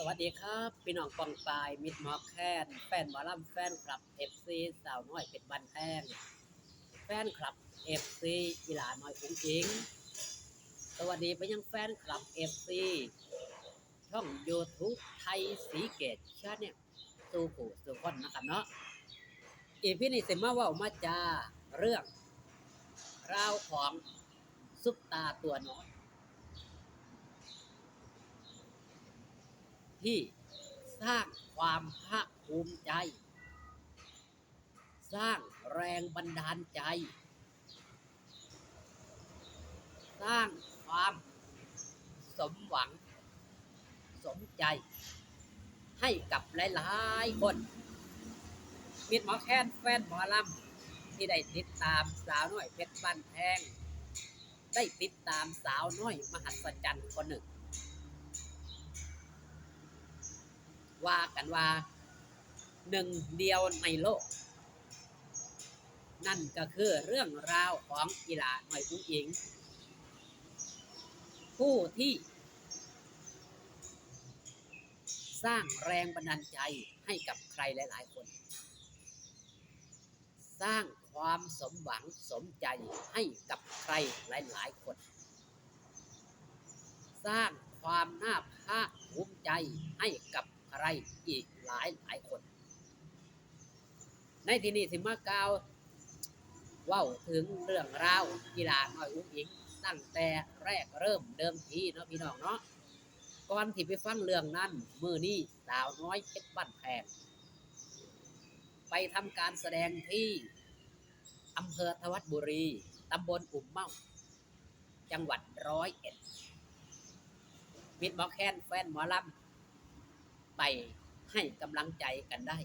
สวัสดีครับพี่น้องปองปลายมิดหมอแคนแฟนหมอลำแฟนคลับเอฟซีสาวน้อยเป็นบันแทงแฟนคลับเอฟซีอีหลาน้อยกุ้งจิง สวัสดีไปยังแฟนคลับเอฟซีช่องยูทูบไทยสีเกตชาแนลสู่ผู้สู่คนนะครับเนาะอีพี่นี่สิมาว่ามาจาเรื่องราวของซุปตาตัวน้อย ที่สร้างความภาคภูมิใจ สร้างแรงบันดาลใจ สร้างความสมหวัง สมใจ ให้กับหลายๆคนมิดหมอแค้นแฟนหมอลำที่ได้ติดตามสาวน้อยเพชรบ้านแพงได้ติดตามสาวน้อยมหัศจรรย์คนหนึ่ง ว่ากันว่าหนึ่งเดียวในโลก นั่นก็คือเรื่องราวของกีฬาหน่อยอุ้งอิง ผู้ที่ สร้างแรงบันดาลใจให้กับใครหลาย ๆ คน สร้างความสมหวังสมใจให้กับใครหลาย ๆ คน สร้างความน่าภาคภูมิใจให้กับ ใครอีกหลายหลายคน ในที่นี้สิมากาวว้าถึงเรื่องราวกีฬาน้อยอุ้งอิง ตั้งแต่แรกเริ่มเดิมทีเนาะพี่น้องเนาะก่อนที่ไปฟังเรื่องนั้นมือนี้สาวน้อยเพชรบ้านแพงไปทำการแสดงที่อำเภอทวัดบุรีตำบลอุ่มเมาจังหวัดร้อยเอ็ดมิดหมอแคนแฟนหมอลำ ไปให้กำลังใจกันได้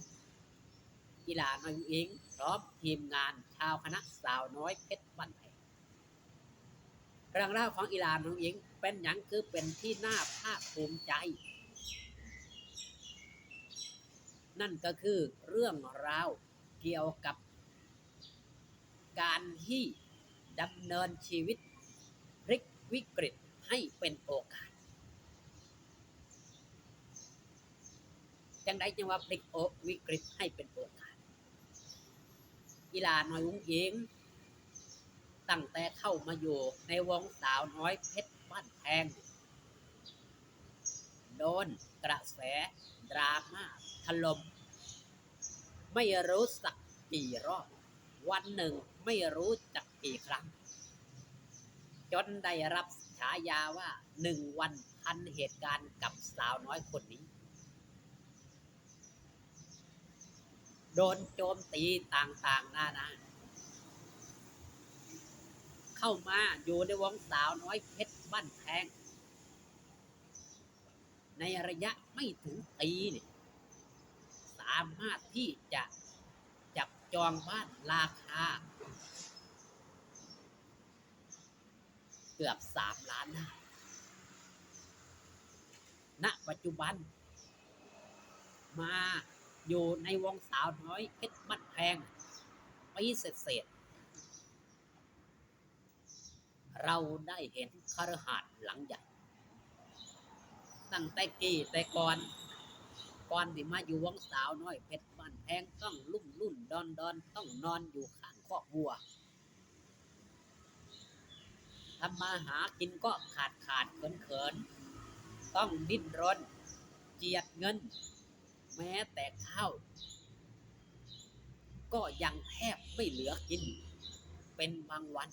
กีฬาน้อยอิงพร้อมทีมงานชาวคณะสาวน้อยเพชรบ้านแพงเรื่องราวของกีฬาน้อยอุ้งอิงเป็นอย่างคือเป็นที่น่าภาคภูมิใจ นั่นก็คือเรื่องราวเกี่ยวกับการที่ดำเนินชีวิตพลิกวิกฤตให้เป็นโอกาส จังใดจังว่าพลิกโอวิกฤตให้เป็นโอกาสกีฬาน้อยวุ้งอิงตั้งแต่เข้ามาอยู่ในวงสาวน้อยเพชรบ้านแพงโดนกระแสดราม่าถล่มไม่รู้สักกี่รอบ วันหนึ่งไม่รู้จักกี่ครั้ง จนได้รับฉายาว่าหนึ่งวันพันเหตุการณ์กับสาวน้อยคนนี้ โดนโจมตีต่างๆนานาเข้ามาอยู่ในวงสาวน้อยเพชรบ้านแพง ในระยะไม่ถึงปีเนี่ยสามารถที่จะจับจองบ้านราคา เกือบสามล้านได้ณปัจจุบันมา อยู่ในวงสาวน้อยเพชรบ้านแพงปีเสร็จๆเราได้เห็นคฤหาสน์หลังใหญ่ ตั้งแต่กี้แต่ก่อนก่อนที่มาอยู่วงสาวน้อยเพชรบ้านแพงต้องลุ่มลุ่นดอนดอนต้องนอนอยู่ข้างคอกวัวทำมาหากินก็ขาดขาดเขินเขิน ต้องดิ้นรนเจียดเงิน แม้แต่ข้าว ก็ยังแทบไม่เหลือกิน เป็นบางวัน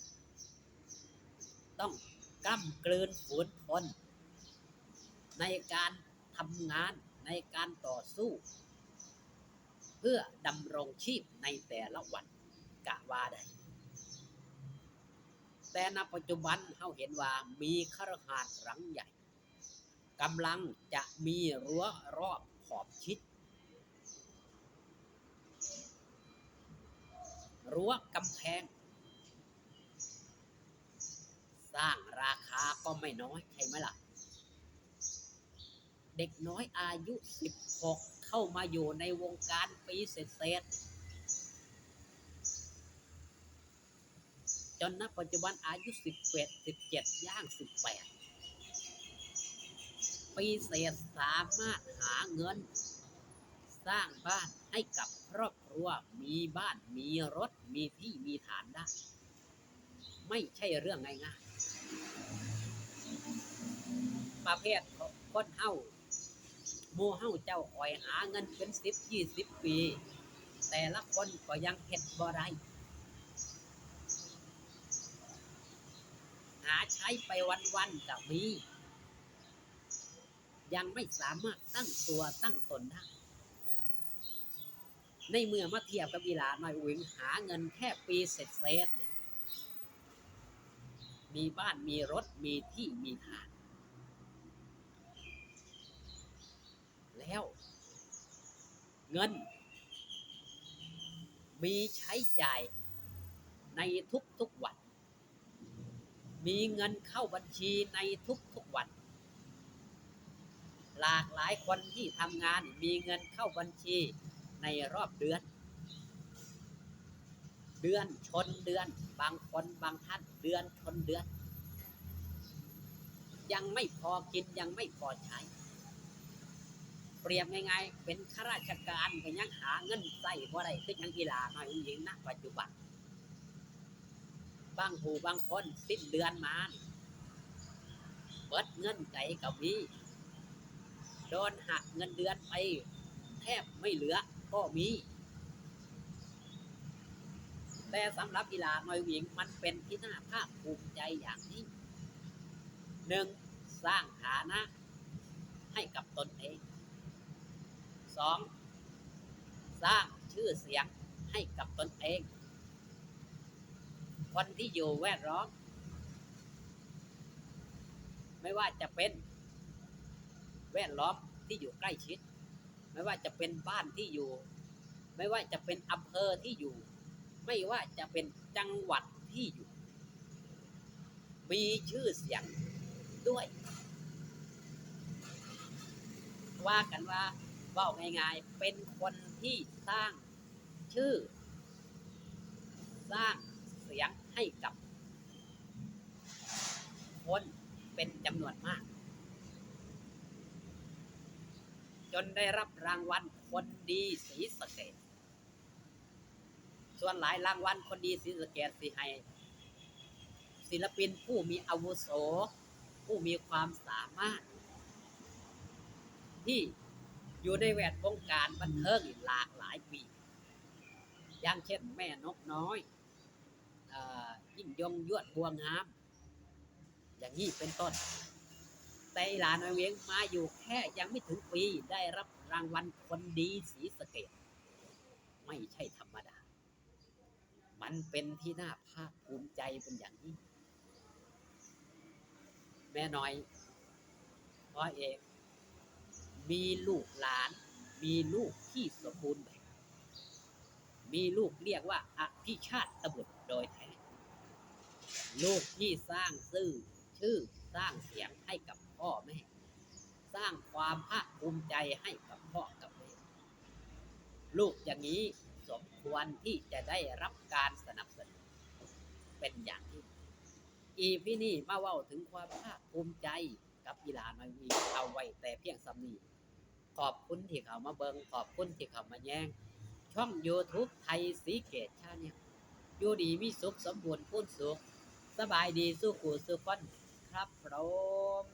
ต้องกล้ำกลืนฝืนทน ในการทำงานในการต่อสู้ เพื่อดำรงชีพในแต่ละวันกะว่าได้แต่ณปัจจุบันเราเห็นว่ามีคฤหาสน์หลังใหญ่กำลังจะมีรั้วรอบขอบชิด รั้วกำแพง สร้างราคาก็ไม่น้อยใช่ไหมล่ะ เด็กน้อยอายุ 16 เข้ามาอยู่ในวงการปีเศษจนณปัจจุบันอายุ18 17 ย่าง 18ไปปีเศษสามารถหาเงิน สร้างบ้านให้กับครอบครัวมีบ้านมีรถมีที่มีฐานได้ ไม่ใช่เรื่องง่ายๆประเภทคนเฮาหมู่เฮาเจ้าคอยหาเงินเป็นสิบยี่สิบปี แต่ละคนก็ยังเฮ็ดบ่ได้หาใช้ไปวันๆกับมียังไม่สามารถตั้งตัวตั้งตนได้ ในเมื่อมาเทียบกับอีหลาน้อยอุ๋งหาเงินแค่ปีเสร็จเสร็จเนี่ยมีบ้านมีรถมีที่มีทางแล้ว เงิน มีใช้จ่ายในทุกๆวัน มีเงินเข้าบัญชีในทุกๆวัน หลากหลายคนที่ทำงานมีเงินเข้าบัญชี ในรอบเดือน เดือนชนเดือน บางคนบางท่านเดือนชนเดือน ยังไม่พอกินยังไม่พอใช้ เปรียบง่ายๆเป็นข้าราชการก็ยังหาเงินใส่บ่ได้คือยังกีฬาหน่อยหญิงนะปัจจุบันบางหูบางคนสิ้นเดือนมานี่เบิดเงินไก่กับมีโดนหักเงินเดือนไป แทบไม่เหลือก็มี แต่สำหรับกีฬาหน่อยหญิงมันเป็นที่น่าภาคภูมิใจอย่างยิ่งหนึ่งสร้างฐานะให้กับตนเองสองสร้างชื่อเสียงให้กับตนเอง คนที่อยู่แวดล้อมไม่ว่าจะเป็นแวดล้อมที่อยู่ใกล้ชิด ไม่ว่าจะเป็นบ้านที่อยู่ ไม่ว่าจะเป็นอำเภอที่อยู่ ไม่ว่าจะเป็นจังหวัดที่อยู่ มีชื่อเสียงด้วย ว่ากันว่าว่าง่ายๆเป็นคนที่สร้างชื่อ สร้างเสียงให้กับ คนเป็นจำนวนมาก จนได้รับรางวัลคนดีสีสเกดส่วนหลายรางวัลคนดีสีสเกดสิให้ศิลปินผู้มีอาวุโส ผู้มีความสามารถ ที่อยู่ในแวดวงการบันเทิงหลากหลายปีอย่างเช่นแม่นกน้อยเอ่อยิ่งยงยวดบัวงาม อย่างนี้เป็นต้น แต่หลานอยเวียงมาอยู่แค่ยังไม่ถึงปีได้รับรางวัลคนดีสีสเกดไม่ใช่ธรรมดา มันเป็นที่น่าภาคภูมิใจเป็นอย่างยิ่งแม่น้อยพ่อเอกมีลูกหลาน มีลูกที่สมบูรณ์แบบมีลูกเรียกว่าอภิชาติตบุตรโดยแท้ลูกที่สร้างซื่อชื่อสร้างเสียงให้กับ พ่อแม่ สร้างความภาคภูมิใจให้กับพ่อกับแม่ ลูกอย่างนี้สมควรที่จะได้รับการสนับสนุนเป็นอย่างยิ่อีพี่นี่มาเว้าถึงความภาคภูมิใจกับกีฬาน้อยมีเอาไว้แต่เพียงสำนีขอบคุณที่เขามาเบิงขอบคุณที่เขามาแย่งช่อง YouTube ไทยสีเกตชาเนี่ยอยู่ดีมีสุขสมบูรณ์พูนสุข สบายดีสู้กูสู้คนครับผม